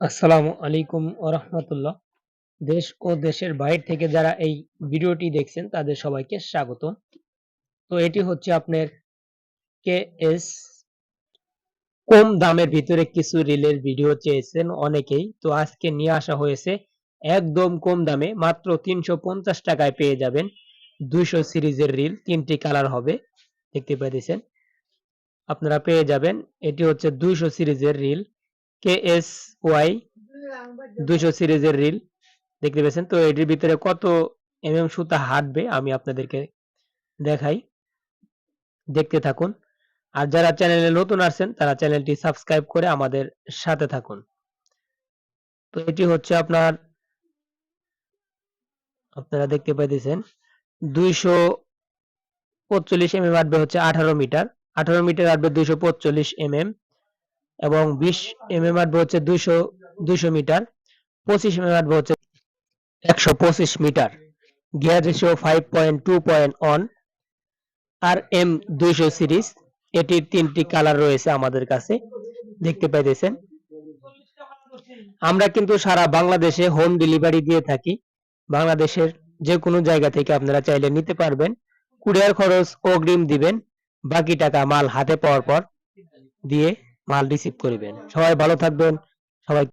আসসালামু আলাইকুম ওরহমতুল্লাহ দেশ ও দেশের বাইরে থেকে যারা এই ভিডিওটি দেখছেন, তাদের সবাইকে স্বাগত তো এটি হচ্ছে আপনার কে এস কম দামের ভিতরে কিছু রিলের ভিডিও চেয়েছেন অনেকেই। তো আজকে নিয়ে আসা হয়েছে একদম কম দামে, মাত্র তিনশো পঞ্চাশ টাকায় পেয়ে যাবেন দুইশো সিরিজের রিল, তিনটি কালার হবে, দেখতে পাইতেছেন। আপনারা পেয়ে যাবেন, এটি হচ্ছে দুইশো সিরিজের রিল। কে ওয়াই দুইশো সিরিজের রিল দেখতে পেয়েছেন? তো এটির ভিতরে কত এমএম সুতা হাঁটবে আমি আপনাদেরকে দেখাই। দেখতে থাকুন। আর যারা চ্যানেলে নতুন আসছেন, তারা চ্যানেলটি সাবস্ক্রাইব করে আমাদের সাথে থাকুন। তো এটি হচ্ছে আপনার, আপনারা দেখতে পাইতেছেন, দুইশো পঁচল্লিশ এমএম আটবে হচ্ছে আঠারো মিটার। আঠারো মিটার আটবে দুইশো পঁচল্লিশ এমএম এবং বিশ এম এম আটবে হচ্ছে দুইশো দুইশো মিটার, পঁচিশ এমএম আটবে হচ্ছে একশো পঁচিশ metre. Gear ratio five point two point on R M দুইশো সিরিজ এটির তিনটি কালার রয়েছে আমাদের কাছে, দেখতে পাইতেছেন। আমরা কিন্তু সারা বাংলাদেশে হোম ডেলিভারি দিয়ে থাকি। বাংলাদেশের যে কোনো জায়গা থেকে আপনারা চাইলে নিতে পারবেন। কুরিয়ার খরচ অগ্রিম দিবেন, বাকি টাকা মাল হাতে পাওয়ার পর দিয়ে মাল রিসিভ করিবেন। সবাই ভালো থাকবেন। সবাই